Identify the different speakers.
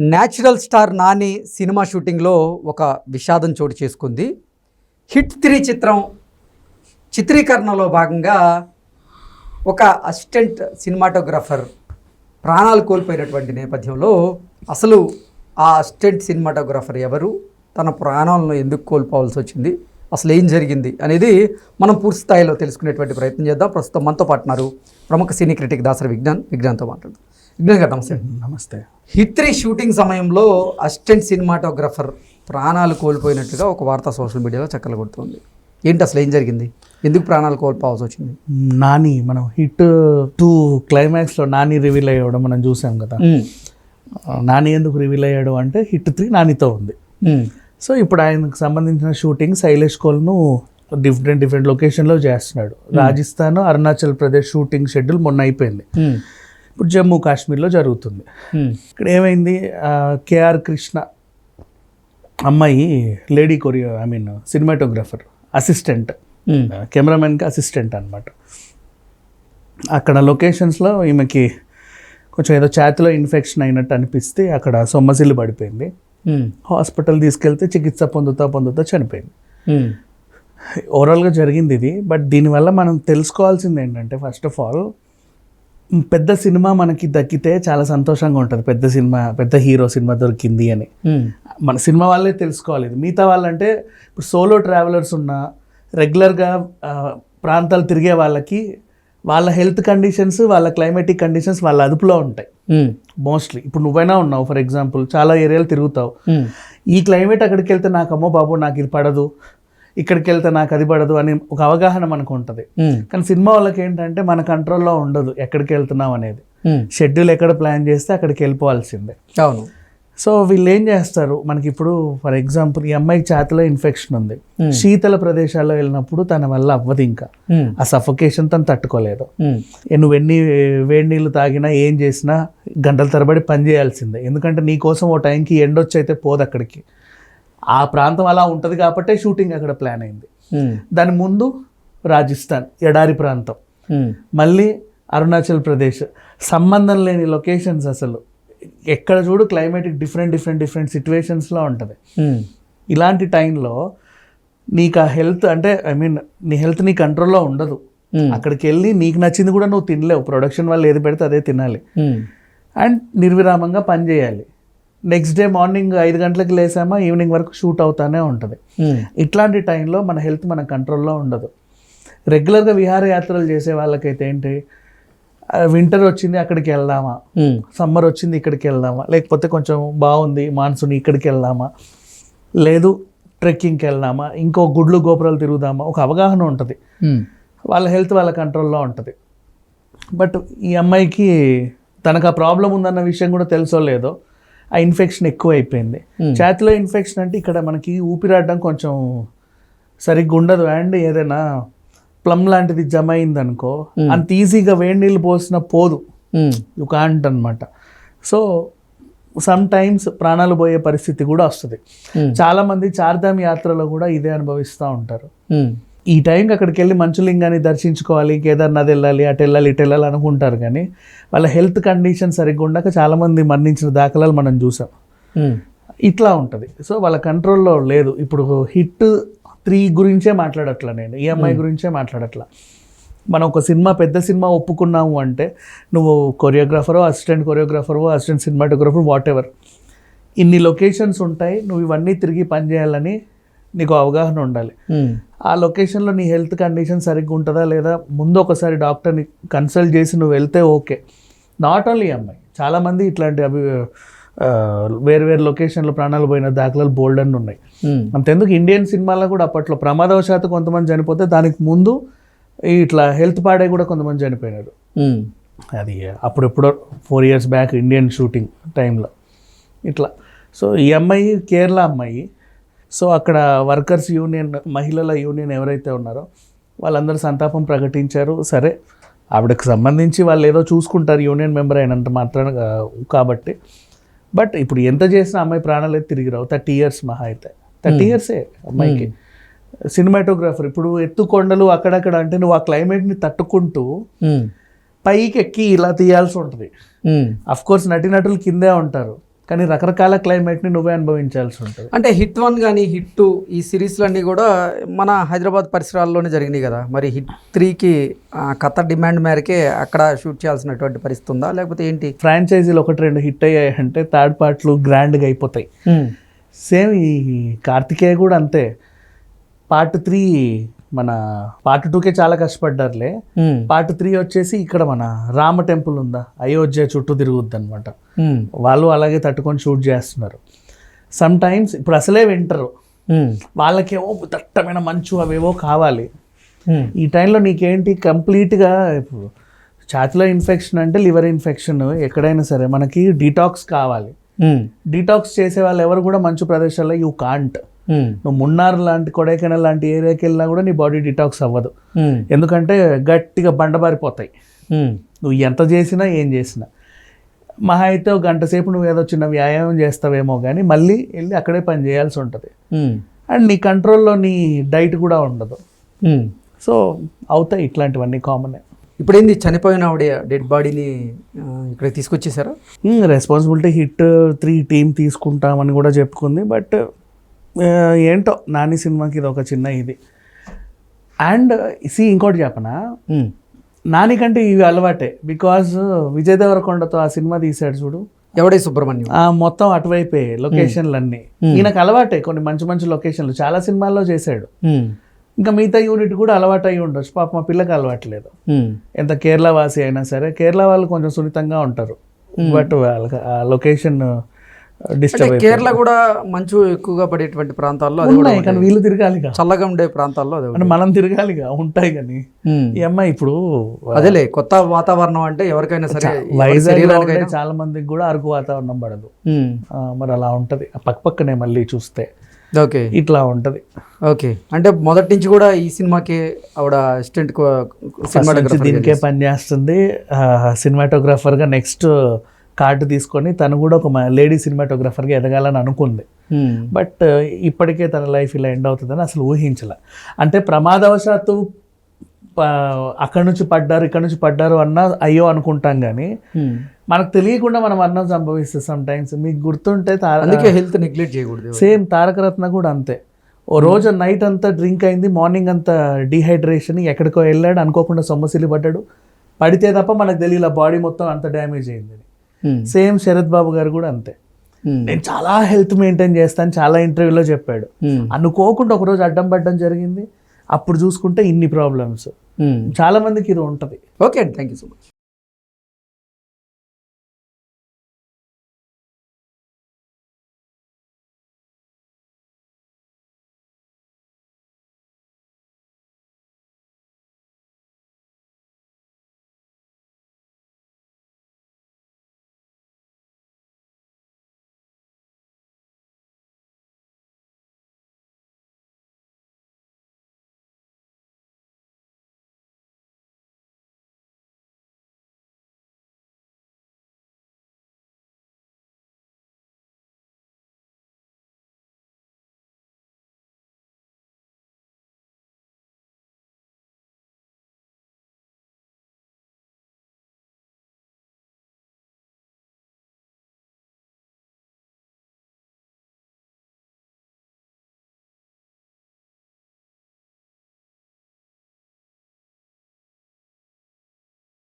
Speaker 1: Natural star Nani cinema షూటింగ్లో ఒక విషాదం చోటు చేసుకుంది. హిట్ త్రీ చిత్రం చిత్రీకరణలో భాగంగా ఒక అసిస్టెంట్ సినిమాటోగ్రఫర్ ప్రాణాలు కోల్పోయినటువంటి నేపథ్యంలో అసలు ఆ అసిస్టెంట్ సినిమాటోగ్రఫర్ ఎవరు? తన ప్రాణాలను ఎందుకు కోల్పోవాల్సి వచ్చింది? అసలు ఏం జరిగింది? అనేది మనం పూర్తి స్థాయిలో తెలుసుకునేటువంటి ప్రయత్నం చేద్దాం. ప్రస్తుతం మనతో పాటున్నారు ప్రముఖ సినీ క్రిటిక్ దాసరి విజ్ఞాన్. విజ్ఞాన్తో మాట్లాడుతాం నమస్తే.
Speaker 2: నమస్తే.
Speaker 1: హిత్రి షూటింగ్ సమయంలో అసిస్టెంట్ సినిమాటోగ్రఫర్ ప్రాణాలు కోల్పోయినట్టుగా ఒక వార్త సోషల్ మీడియాలో చక్కలు కొడుతుంది. ఏంటి అసలు ఏం జరిగింది? ఎందుకు ప్రాణాలు కోల్పోవాల్సి వచ్చింది?
Speaker 2: నాని మనం హిట్ టూ క్లైమాక్స్లో నాని రివీల్ అయ్యడం మనం చూసాం కదా. నాని ఎందుకు రివీల్ అయ్యాడు అంటే హిట్ త్రీ నానితో ఉంది. సో ఇప్పుడు ఆయనకు సంబంధించిన షూటింగ్ శైలేష్ కోల్ను డిఫరెంట్ డిఫరెంట్ లొకేషన్లో చేస్తున్నాడు. రాజస్థాన్ అరుణాచల్ ప్రదేశ్ షూటింగ్ షెడ్యూల్ మొన్న అయిపోయింది. ఇప్పుడు జమ్మూ కాశ్మీర్లో జరుగుతుంది. ఇక్కడ ఏమైంది? కేఆర్ కృష్ణ అమ్మాయి lady choreo I mean cinematographer assistant. కెమెరామెన్కి assistant అనమాట అక్కడ లొకేషన్స్లో ఈమెకి కొంచెం ఏదో ఛాతిలో ఇన్ఫెక్షన్ అయినట్టు అనిపిస్తే అక్కడ సొమ్మసిల్లు పడిపోయింది. హాస్పిటల్ తీసుకెళ్తే చికిత్స పొందుతా పొందుతా చనిపోయింది. ఓవరాల్గా జరిగింది ఇది. బట్ దీనివల్ల మనం తెలుసుకోవాల్సింది ఏంటంటే ఫస్ట్ ఆఫ్ ఆల్ పెద్ద సినిమా మనకి దక్కితే చాలా సంతోషంగా ఉంటుంది. పెద్ద సినిమా పెద్ద హీరో సినిమా దొరికింది అని. మన సినిమా వాళ్ళే తెలుసుకోవాలి. ఇది మిగతా వాళ్ళంటే ఇప్పుడు సోలో ట్రావెలర్స్ ఉన్న రెగ్యులర్గా ప్రాంతాలు తిరిగే వాళ్ళకి వాళ్ళ హెల్త్ కండిషన్స్ వాళ్ళ క్లైమేటిక్ కండిషన్స్ వాళ్ళ అదుపులో ఉంటాయి. మోస్ట్లీ. ఇప్పుడు నువ్వైనా ఉన్నావు ఫర్ ఎగ్జాంపుల్. చాలా ఏరియాలు తిరుగుతావు. ఈ క్లైమేట్ అక్కడికి వెళ్తే నాకు అమ్మో బాబు నాకు ఇది పడదు. ఇక్కడికి వెళ్తే నాకు అది పడదు అని ఒక అవగాహన మనకు ఉంటుంది. కానీ సినిమా వాళ్ళకి ఏంటంటే మన కంట్రోల్లో ఉండదు ఎక్కడికి వెళ్తున్నాం అనేది షెడ్యూల్ ఎక్కడ ప్లాన్ చేస్తే అక్కడికి వెళ్ళిపోవాల్సిందే.
Speaker 1: అవును.
Speaker 2: సో వీళ్ళు ఏం చేస్తారు? మనకి ఇప్పుడు ఫర్ ఎగ్జాంపుల్ ఈ అమ్మాయికి ఛాతిలో ఇన్ఫెక్షన్ ఉంది. శీతల ప్రదేశాల్లో వెళ్ళినప్పుడు తన వల్ల అవ్వదు ఇంకా. ఆ సఫోకేషన్ తను తట్టుకోలేదు. నువ్వు ఎన్ని వేడి నీళ్ళు తాగినా ఏం చేసినా గంటల తరబడి పని చేయాల్సిందే. ఎందుకంటే నీ కోసం ఓ టైంకి ఎండొచ్చి అయితే పోదు అక్కడికి. ఆ ప్రాంతం అలా ఉంటుంది కాబట్టే షూటింగ్ అక్కడ ప్లాన్ అయింది. దాని ముందు రాజస్థాన్ ఎడారి ప్రాంతం. మళ్ళీ అరుణాచల్ ప్రదేశ్. సంబంధం లేని లొకేషన్స్ అసలు. ఎక్కడ చూడు క్లైమేటిక్ డిఫరెంట్ డిఫరెంట్ డిఫరెంట్ సిచ్యువేషన్స్లో ఉంటుంది. ఇలాంటి టైంలో నీకు ఆ హెల్త్ అంటే ఐ మీన్ నీ హెల్త్ నీ కంట్రోల్లో ఉండదు. అక్కడికి వెళ్ళి నీకు నచ్చింది కూడా నువ్వు తినలేవు. ప్రొడక్షన్ వాళ్ళు ఏది పెడితే అదే తినాలి. అండ్ నిర్విరామంగా పని చేయాలి. నెక్స్ట్ డే మార్నింగ్ ఐదు గంటలకు లేసామా ఈవినింగ్ వరకు షూట్ అవుతానే ఉంటుంది. ఇట్లాంటి టైంలో మన హెల్త్ మన కంట్రోల్లో ఉండదు. రెగ్యులర్గా విహారయాత్రలు చేసే వాళ్ళకైతే ఏంటి వింటర్ వచ్చింది అక్కడికి వెళ్దామా సమ్మర్ వచ్చింది ఇక్కడికి వెళ్దామా లేకపోతే కొంచెం బాగుంది మాన్సూన్ ఇక్కడికి వెళ్దామా లేదు ట్రెక్కింగ్కి వెళ్దామా ఇంకో గుడ్లు గోపురాలు తిరుగుదామా ఒక అవగాహన ఉంటుంది. వాళ్ళ హెల్త్ వాళ్ళ కంట్రోల్లో ఉంటుంది. బట్ ఈ అమ్మాయికి తనకు ఆ ప్రాబ్లం ఉందన్న విషయం కూడా తెలుసో లేదో ఆ ఇన్ఫెక్షన్ ఎక్కువ అయిపోయింది ఛాతిలో ఇన్ఫెక్షన్ అంటే ఇక్కడ మనకి ఊపిరాడడం కొంచెం సరిగ్గా ఉండదు అండ్ ఏదైనా ప్లమ్ లాంటిది జమ అయింది అనుకో అంత ఈజీగా వేడి నీళ్ళు పోసిన పోదు. యు కాంట్ అనమాట సో సమ్ టైమ్స్ ప్రాణాలు పోయే పరిస్థితి కూడా వస్తుంది. చాలా మంది చార్ధామ్ యాత్రలో కూడా ఇదే అనుభవిస్తూ ఉంటారు. ఈ టైంకి అక్కడికి వెళ్ళి మంచులింగాన్ని దర్శించుకోవాలి కేదార్నాథ్ వెళ్ళాలి అటు వెళ్ళాలి ఇటు వెళ్ళాలి అనుకుంటారు కానీ వాళ్ళ హెల్త్ కండిషన్ సరిగ్గా ఉండక చాలామంది మరణించిన దాఖలాలు మనం చూసాం. ఇట్లా ఉంటుంది. సో వాళ్ళ కంట్రోల్లో లేదు. ఇప్పుడు హిట్ త్రీ గురించే మాట్లాడట్లా నేను. ఈ అమ్మాయి గురించే మాట్లాడట్లా. మనం ఒక సినిమా పెద్ద సినిమా ఒప్పుకున్నాము అంటే నువ్వు కొరియోగ్రాఫరో అసిస్టెంట్ కొరియోగ్రాఫరో అసిస్టెంట్ సినిమాటోగ్రాఫర్ వాట్ ఎవర్ ఇన్ని లొకేషన్స్ ఉంటాయి. నువ్వు ఇవన్నీ తిరిగి పని చేయాలని నీకు అవగాహన ఉండాలి. ఆ లొకేషన్లో నీ హెల్త్ కండిషన్ సరిగ్గా ఉంటుందా లేదా? ముందు ఒకసారి డాక్టర్ని కన్సల్ట్ చేసి నువ్వు వెళ్తే ఓకే. నాట్ ఓన్లీ అమ్మాయి చాలామంది ఇట్లాంటి అవి వేరు వేరు లొకేషన్లో ప్రాణాలు పోయిన దాఖలాలు బోల్డ్ అని ఉన్నాయి. అంతెందుకు ఇండియన్ సినిమాలో కూడా అప్పట్లో ప్రమాదవశాత్తు కొంతమంది చనిపోతే దానికి ముందు ఇట్లా హెల్త్ పాడే కూడా కొంతమంది చనిపోయినారు. అది అప్పుడెప్పుడో four years back Indian shooting టైంలో ఇట్లా. సో ఈ అమ్మాయి కేరళ అమ్మాయి సో అక్కడ వర్కర్స్ యూనియన్ మహిళల యూనియన్ ఎవరైతే ఉన్నారో వాళ్ళందరూ సంతాపం ప్రకటించారు. సరే ఆవిడకి సంబంధించి వాళ్ళు ఏదో చూసుకుంటారు యూనియన్ మెంబర్ అయినంత మాత్రాన కా- కాబట్టి. బట్ ఇప్పుడు ఎంత చేసినా అమ్మాయి ప్రాణాలు అయితే తిరిగి రావు. థర్టీ ఇయర్స్ మహా అయితే. థర్టీ ఇయర్సే అమ్మాయికి. సినిమాటోగ్రాఫర్ ఇప్పుడు ఎత్తు కొండలు అక్కడక్కడ అంటే నువ్వు ఆ క్లైమేట్ని తట్టుకుంటూ పైకి ఎక్కి ఇలా తీయాల్సి ఉంటుంది. కోర్స్ నటీనటులు కిందే ఉంటారు. కానీ రకరకాల క్లైమేట్ని నువ్వే అనుభవించాల్సి ఉంటుంది.
Speaker 1: అంటే హిట్ వన్ కానీ హిట్ టూ ఈ సిరీస్లు అన్నీ కూడా మన హైదరాబాద్ పరిసరాల్లోనే జరిగినాయి కదా. మరి హిట్ త్రీకి కథ డిమాండ్ మేరకే అక్కడ షూట్ చేయాల్సినటువంటి పరిస్థితి ఉందా? లేకపోతే ఏంటి?
Speaker 2: ఫ్రాంచైజీలు ఒకటి రెండు హిట్ అయ్యాయంటే థర్డ్ పార్ట్లు గ్రాండ్గా అయిపోతాయి. సేమ్ ఈ కార్తికేయ కూడా అంతే. పార్ట్ త్రీ మన పార్ట్ టూకే చాలా కష్టపడ్డారులే. పార్ట్ త్రీ వచ్చేసి ఇక్కడ మన రామ టెంపుల్ ఉందా? అయోధ్య చుట్టూ తిరుగుద్ది అనమాట వాళ్ళు అలాగే తట్టుకొని షూట్ చేస్తున్నారు. సమ్ టైమ్స్ ఇప్పుడు అసలే వింటరు. వాళ్ళకేమో దట్టమైన మంచు అవేవో కావాలి. ఈ టైంలో నీకేంటి? కంప్లీట్గా ఇప్పుడు ఛాతిలో ఇన్ఫెక్షన్ అంటే లివర్ ఇన్ఫెక్షన్ ఎక్కడైనా సరే మనకి డీటాక్స్ కావాలి. డీటాక్స్ చేసే వాళ్ళు ఎవరు కూడా మంచు ప్రదేశాల్లో యూ కాంట్. నువ్వు మున్నార్ లాంటి కొడైకెనాల్ లాంటి ఏరియాకి వెళ్ళినా కూడా నీ బాడీ డిటాక్స్ అవ్వదు. ఎందుకంటే గట్టిగా బండబారిపోతాయి. నువ్వు ఎంత చేసినా ఏం చేసినా. మహా అయితే ఒక గంట సేపు నువ్వు ఏదో చిన్న వ్యాయామం చేస్తావేమో కానీ మళ్ళీ వెళ్ళి అక్కడే పని చేయాల్సి ఉంటుంది. అండ్ నీ కంట్రోల్లో నీ డైట్ కూడా ఉండదు. సో అవుతాయి ఇట్లాంటివన్నీ కామనే.
Speaker 1: ఇప్పుడు ఏంది చనిపోయిన ఆవిడ డెడ్ బాడీని ఇక్కడ తీసుకొచ్చేసారా?
Speaker 2: రెస్పాన్సిబిలిటీ హిట్ త్రీ టీం తీసుకుంటామని కూడా చెప్పుకుంది. బట్ ఏంటో నాని సినిమాకి ఇది ఒక చిన్న ఇది. అండ్ సి ఇంకోటి చెప్పనా? నాని కంటే ఇవి అలవాటే. బికాజ్ విజయ్ దేవరకొండతో ఆ సినిమా తీశాడు చూడు.
Speaker 1: ఎవడే సుబ్రహ్మణ్యం?
Speaker 2: ఆ మొత్తం అటువైపే లొకేషన్లు అన్నీ ఈయనకు అలవాటే కొన్ని మంచి మంచి లొకేషన్లు. చాలా సినిమాల్లో చేశాడు. ఇంకా మిగతా యూనిట్ కూడా అలవాటు అయి ఉండొచ్చు. పాప మా పిల్లకి అలవాట్లేదు ఎంత కేరళ వాసి అయినా సరే కేరళ వాళ్ళు కొంచెం సున్నితంగా ఉంటారు. బట్ వాళ్ళకి ఆ లొకేషన్ డిస్టర్బ్
Speaker 1: కేరళ కూడా మంచు ఎక్కువగా పడేటువంటి ప్రాంతాల్లో
Speaker 2: ఉన్నాయి కానీ వీళ్ళు తిరగాలిగా
Speaker 1: చల్లగా ఉండే ప్రాంతాల్లో అది
Speaker 2: అంటే మనం తిరగాలిగా ఉంటాయి కానీ. ఈ అమ్మాయి ఇప్పుడు
Speaker 1: అదేలే కొత్త వాతావరణం అంటే ఎవరికైనా సరే
Speaker 2: వైజాగ్ చాలా మందికి కూడా అరకు వాతావరణం పడదు. మరి అలా ఉంటది. ఆ పక్క పక్కనే మళ్ళీ చూస్తే.
Speaker 1: ఓకే.
Speaker 2: ఇట్లా ఉంటది.
Speaker 1: ఓకే. అంటే మొదటి నుంచి కూడా ఈ సినిమాకి ఆవిడ అసిస్టెంట్
Speaker 2: నుంచి దీనికే పని చేస్తుంది సినిమాటోగ్రాఫర్గా నెక్స్ట్ కార్డు తీసుకొని తను కూడా ఒక లేడీ సినిమాటోగ్రాఫర్గా ఎదగాలని అనుకుంది. బట్ ఇప్పటికే తన లైఫ్ ఇలా ఎండ్ అవుతుందని అసలు ఊహించలే. అంటే ప్రమాదవశాత్తు అక్కడి నుంచి పడ్డారు ఇక్కడ నుంచి పడ్డారు అన్న అయ్యో అనుకుంటాం కానీ మనకు తెలియకుండా మనం అన్నం సంభవిస్తుంది సమ్ టైమ్స్ మీకు గుర్తుంటే తార
Speaker 1: అందుకే హెల్త్ నెగ్లెక్ట్ చేయకూడదు
Speaker 2: సేమ్ తారకరత్న కూడా అంతే. ఓ రోజు నైట్ అంతా డ్రింక్ అయింది మార్నింగ్ అంతా డీహైడ్రేషన్ ఎక్కడికో వెళ్ళాడు అనుకోకుండా సొమ్మసిల్లి పడ్డాడు. పడితే తప్ప మనకు తెలియదు బాడీ మొత్తం అంత డ్యామేజ్ అయింది. సేమ్ శరత్ బాబు గారు కూడా అంతే.
Speaker 1: ఉమ్.
Speaker 2: నేను చాలా హెల్త్ మెయింటైన్ చేస్తాను చాలా ఇంటర్వ్యూలో చెప్పాడు.
Speaker 1: ఉమ్.
Speaker 2: అనుకోకుండా ఒకరోజు అడ్డం పడ్డం జరిగింది. అప్పుడు చూసుకుంటే ఇన్ని ప్రాబ్లమ్స్
Speaker 1: ఉమ్.
Speaker 2: చాలా మందికి ఇది ఉంటుంది.
Speaker 1: ఓకే అండి థ్యాంక్ యూ సో మచ్